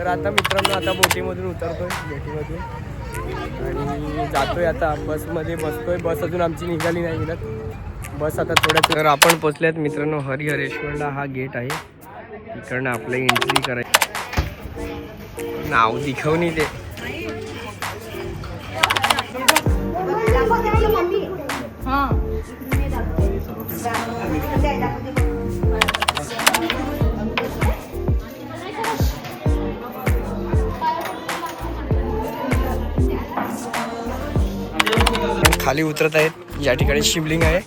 तर आता मित्रांनो आता बोटीमधून उतरतोय बोटीमधून. आणि जातोय आता बसमध्ये बसतोय. बस अजून आमची निघाली नाही मिळत बस आता थोड्या तर आपण पोचल्यात मित्रांनो हरिहरेश्वरला. हा गेट आहे. इकडनं आपलं एंट्री करायची. नाव दिखवणी ते खाली उतरत आहेत या ठिकाणी शिवलिंग आहे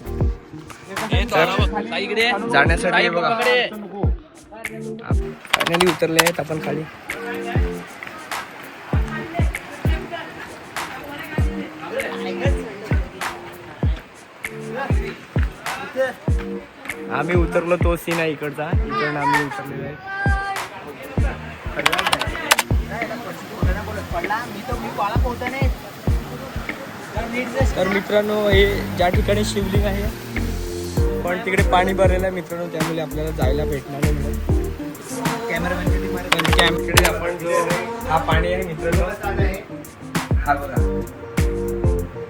तर जाण्यासाठी बघा फायनली उतरले आहेत आपण खाली आम्ही उतरलो तो सीन आहे इकडचा इकडनं आम्ही उतरलेलो आहे तर मित्रांनो हे ज्या ठिकाणी शिवलिंग आहे पण तिकडे पाणी भरलेलं आहे मित्रांनो त्यामुळे आपल्याला जायला भेटणार नाही पण कॅम्पकडे आपण जो हा पाणी आहे मित्रांनो. हा बघा.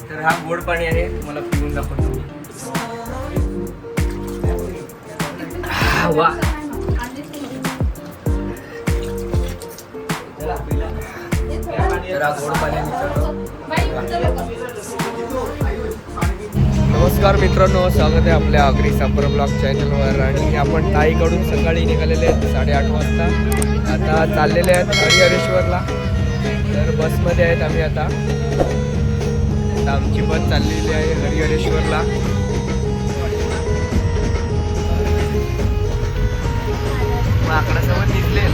तर हा गोड पाणी आहे मला पिऊन दाखवतो वा. नमस्कार मित्रांनो स्वागत आहे आपल्या अग्री सापर ब्लॉग चॅनलवर. आणि आपण ताईकडून सकाळी निघालेले आहेत साडेआठ वाजता. आता चाललेले आहेत हरिहरेश्वरला. तर बसमध्ये आहेत आम्ही आता. आता आमची बस चाललेली आहे हरिहरेश्वरला. माकडासोबत निघले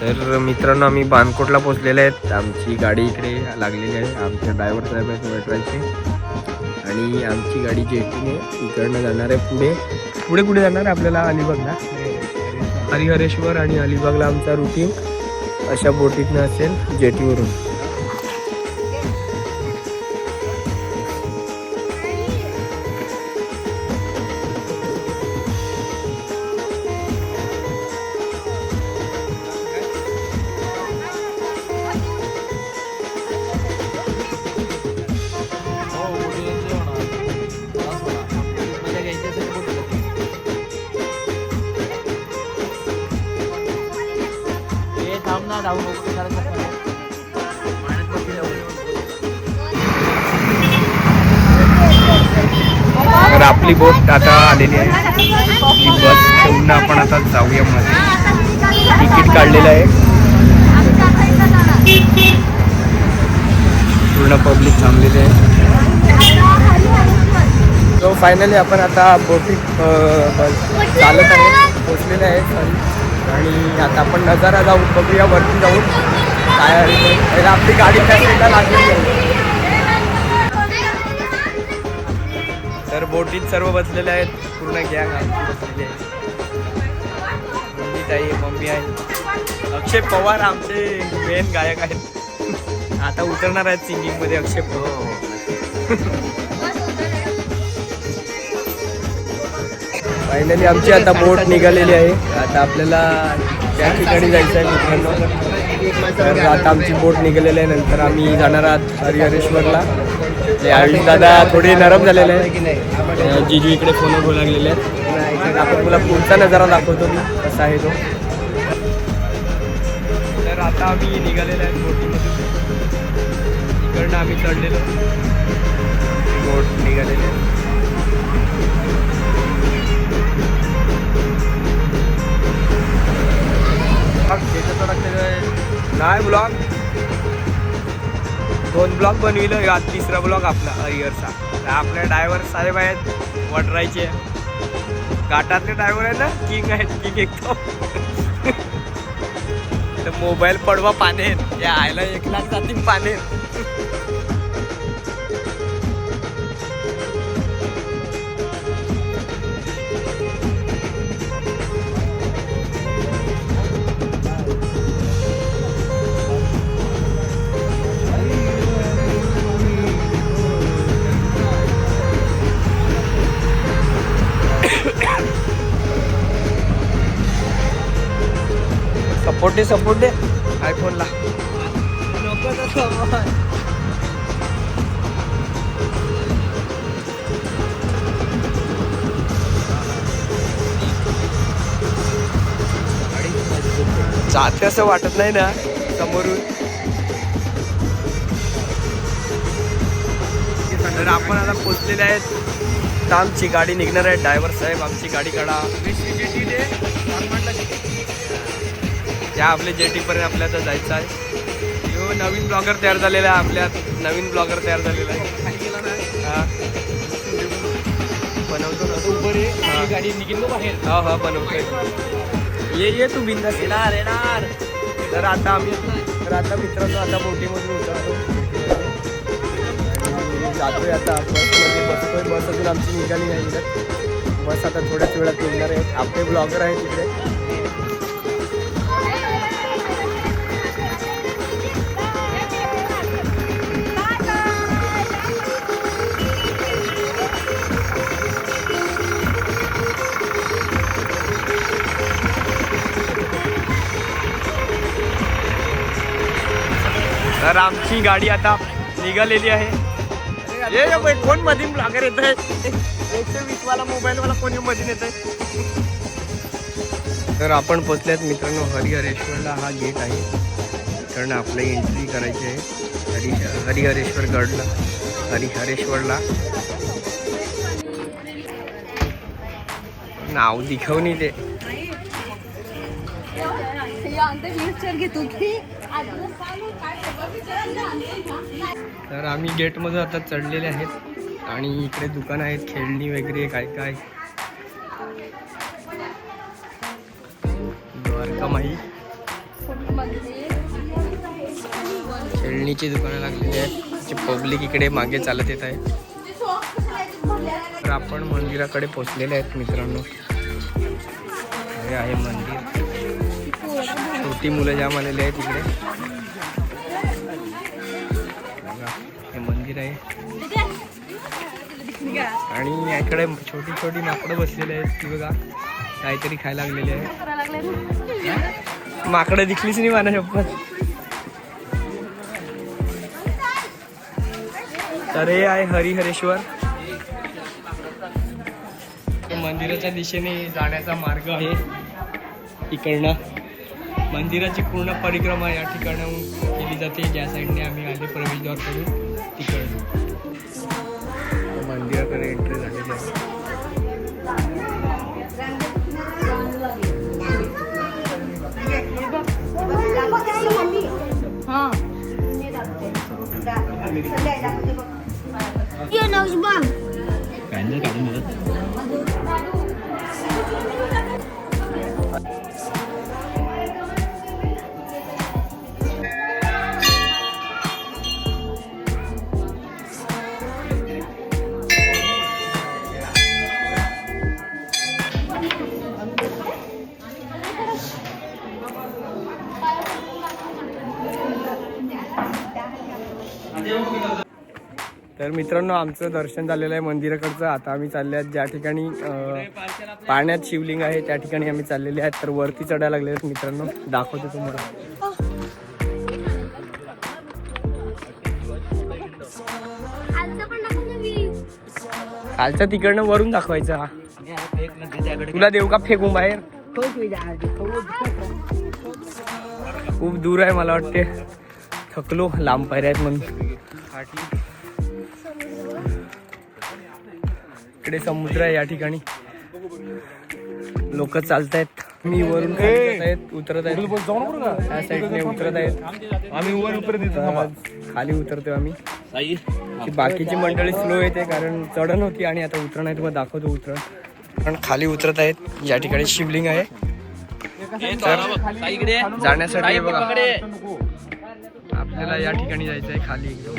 तर मित्रांनो आम्ही बानकोटला पोहोचलेले आहेत. आमची गाडी इकडे लागलेली आहे. आमच्या ड्रायव्हर साहेब आहेत वेटरायचे आणि आमची गाडी जेटीने इकडनं जाणार आहे पुढे. पुढे कुठे जाणार आहे आपल्याला अलिबागला? हरिहरेश्वर आणि अलिबागला आमचा रुटीन अशा बोटीतनं असेल जेटीवरून तर आपली बोट आता आलेली आहे. ती बस ठेवून आपण आता जाऊया मध्ये तिकीट काढलेलं आहे. पूर्ण पब्लिक थांबलेली आहे. तो फायनली आपण आता बोटी चालत आहे. पोचलेले आहे. आणि आता आपण नजारा जाऊ बघूया वरती जाऊन. काय आहे? आपली गाडी त्या साईडला लागलेली आहे. तर बोटीत सर्व बसलेले आहेत पूर्ण गॅंग आमची बसलेली आहे मम्मी ताई मम्मी आहे. अक्षय पवार आमचे मेन गायक आहेत. आता उतरणार आहेत सिंगिंगमध्ये अक्षय पवार. हो, हो. फायनली आमची आता बोट निघालेली आहे. आता आपल्याला त्या ठिकाणी जायचं आहे मित्रांनो. तर आता आमची बोट निघालेली आहे. नंतर आम्ही जाणार आहात हरिहरेश्वरला. ते आयुष दादा थोडे नरम झालेले आहे जिजू इकडे फोन बोलू लागलेले आहेत. आपण तुला पुढचा नजारा दाखवतो मी. कसा आहे तो. तर आता आम्ही निघालेलो आहे बोटीमध्ये इकडनं आम्ही चढलेलो. बोट निघालेली आहे. नाही ब्लॉग दोन ब्लॉग बनविलं आज तिसरा ब्लॉग आपला हरिअरचा आपले ड्रायव्हर साहेब आहेत वडरायचे. घाटातले ड्रायव्हर आहे ना किंग आहेत किंग एकदम. मोबाईल पडवा पाने या आयला एक लाख जातील पाने सपोर्ट दे. सपोर्ट दे आयफोनला जाते असं वाटत नाही ना समोरून. तर आपण आता पोचलेले आहेत. आमची गाडी निघणार आहे. ड्रायव्हर साहेब आमची गाडी काढा. त्या आपल्या जेटीपर्यंत आपल्याला आता जायचं आहे. यो नवीन ब्लॉगर तयार झालेला आहे आपल्यात नवीन ब्लॉगर तयार झालेला आहे. हां. बनवतो ना. हा. गाडी निघेल बाहेर हा हा बनवतो ये ये तू बिंदास. येणार येणार. तर आता आम्ही तर आता मित्रांनो आता बोटीमधून उतरतो. जातोय आता. बसमध्ये बसतोय. बस अजून आमची निघाली नाही बस आता थोड्याच वेळात निघणार आहे. आपले ब्लॉगर आहेत तिकडे तर आमची गाडी आता निघालेली आहे. ये कोण मधीन ब्लॉगर येत आहे एकशे वीस वाला मोबाईल वाला कोणी मधीन येत आहे तर आपण पोचल्यात मित्रांनो हरिहरेश्वरला. हा गेट आहे. कारण आपलं एंट्री करायची आहे. हरि हरिहरेश्वर गडला हरिहरेश्वरला. नाव दिखवणी ते व्हीलचेअर घेतो की? तर आम्ही गेटमध्ये आता चढलेले आहेत आणि इकडे दुकान आहेत खेळणी वगैरे काय काय. द्वारकामाई खेळणीची दुकानं लागलेली आहेत. पब्लिक इकडे मागे चालत येत आहे. तर आपण मंदिराकडे पोचलेले आहेत मित्रांनो. हे आहे मंदिर. ती मुलं जाम आलेली आहेत तिकडे हे मंदिर आहे. आणि याकडे छोटी छोटी माकडं बसलेली आहेत ती बघा. काहीतरी खायला लागलेली आहे. माकडं दिखलीच नाही मला शपथ तर हे आहे हरिहरेश्वर. मंदिराच्या दिशेने जाण्याचा मार्ग आहे इकडनं. मंदिराची पूर्ण परिक्रमा या ठिकाणाहून केली जाते. ज्या साईडने आम्ही आले प्रवेशद्वार करून तिकडनं. मंदिराकडे एंट्री झालेली आहे. ये तर मित्रांनो आमचं दर्शन झालेलं आहे मंदिराकडचं. आता आम्ही चालले आहेत ज्या ठिकाणी पाण्यात शिवलिंग आहे त्या ठिकाणी आम्ही चाललेले आहेत. तर वरती चढायला लागले आहेत मित्रांनो. दाखवतो तुम्हाला. कालचा तिकडनं वरून दाखवायचा तुला देऊ का फेकून बाहेर? खूप दूर आहे मला वाटते. थकलो लांब पायऱ्या आहेत म्हणून. इकडे समुद्र आहे या ठिकाणी. लोक चालत आहेत मी वरून खाली जात आहेत उतरत आहेत. त्या साईडने उतरत आहेत. आम्ही वर उपरे तर खाली उतरतोय आम्ही. की बाकीची मंडळी स्लो येते कारण चढण होती आणि आता उतरण आहे तुम्हाला दाखवतो उतरण. कारण खाली उतरत आहेत. या ठिकाणी शिवलिंग आहे. तर जाण्यासाठी बघा. आपल्याला या ठिकाणी जायचं आहे खाली एकदम.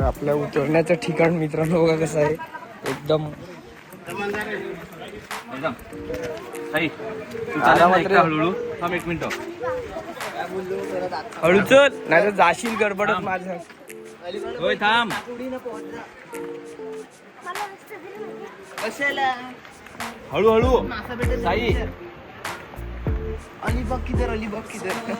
तर आपल्या उतरण्याचं ठिकाण मित्रांनो बघा कसं आहे. एकदम. हळू चल. नाही तर जाशील गडबडत थांब. माझं होय थांब. हळूहळू. साई. अलिबाग किधर अलिबाग किधर?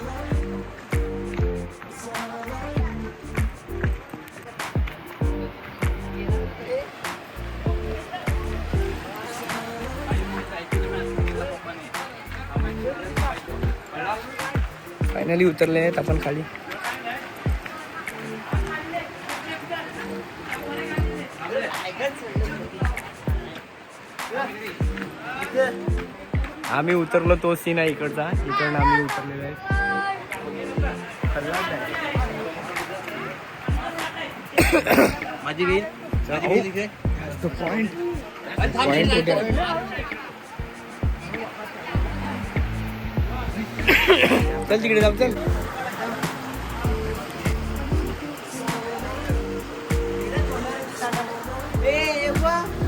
फायनली उतरले आहेत आपण खाली. आम्ही उतरलो तो सीन आहे इकडचा. इकडनं आम्ही उतरलेलो आहे. माझी पॉइंट चल तिकडे जाऊ चल.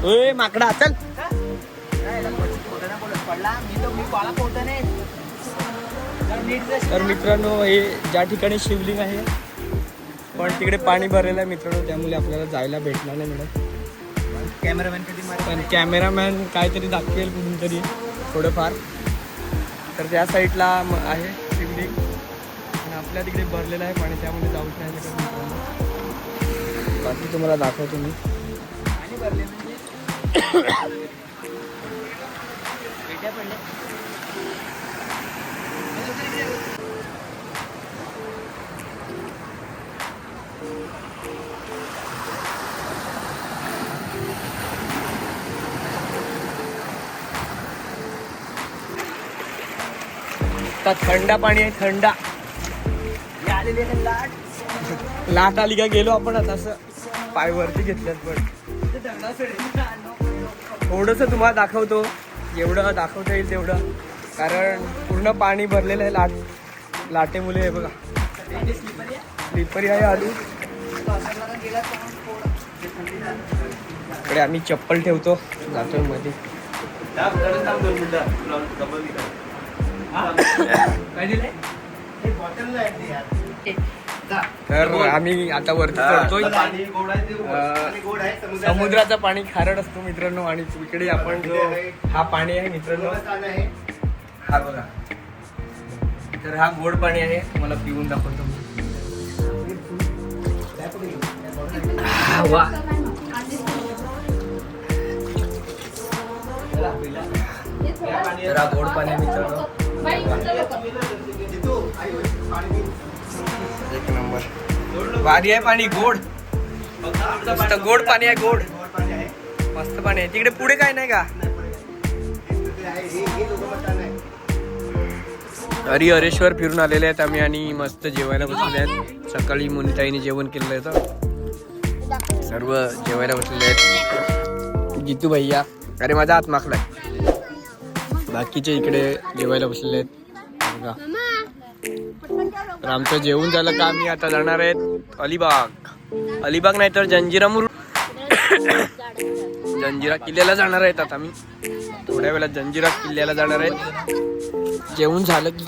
ओय माकडा चल. तर मित्रांनो हे ज्या ठिकाणी शिवलिंग आहे पण तिकडे पाणी भरलेलं आहे मित्रांनो त्यामुळे आपल्याला जायला भेटणार नाही मिळत कॅमेरामॅन कधी पण कॅमेरामॅन काहीतरी दाखवेल कुठून तरी थोडंफार. तर त्या साईडला आहे शिवलिंग आणि आपल्या तिकडे भरलेलं आहे पाणी त्यामध्ये जाऊच नाही बाकी तुम्हाला दाखवतो मी. आता थंड पाणी आहे थंड. लाट आली का गेलो आपण आता असं पाय वरती घेतल्यात पण. थोडस तुम्हाला दाखवतो. जेवढं दाखवता येईल तेवढं. कारण पूर्ण पाणी भरलेलं आहे लाट. लाटे मुले आहे बघा. स्लिपरी आहे आलू. इकडे आम्ही चप्पल ठेवतो. जातो मध्ये तर आम्ही आता वरती चढतोय. समुद्राचं पाणी खारट असतो मित्रांनो आणि इकडे आपण जो हा पाणी आहे मित्रांनो हा बघा. तर हा गोड पाणी आहे तुम्हाला पिऊन दाखवतो. मी. हा, वा तर हा गोड पाणी आहे मित्रांनो. एक नंबर. भारी आहे पाणी गोड. मस्त गोड पाणी आहे गोड. मस्त पाणी आहे. तिकडे पुढे काय नाही का? अरे हरेश्वर फिरून आलेले आहेत आम्ही आणि मस्त जेवायला बसलेले आहेत. सकाळी मुनिताईने जेवण केलेलं होतं सर्व जेवायला बसलेले आहेत. जितू भैया. अरे माझा हात माखलाय बाकीचे इकडे जेवायला बसलेले आहेत. का? तर आमचं जेवण झालं का? आम्ही आता जाणार आहेत अलिबाग. अलिबाग नाही तर जंजिरा मुर जंजिरा किल्ल्याला जाणार आहेत आता आम्ही. थोड्या वेळात जंजिरा किल्ल्याला जाणार आहेत. जेवण झालं की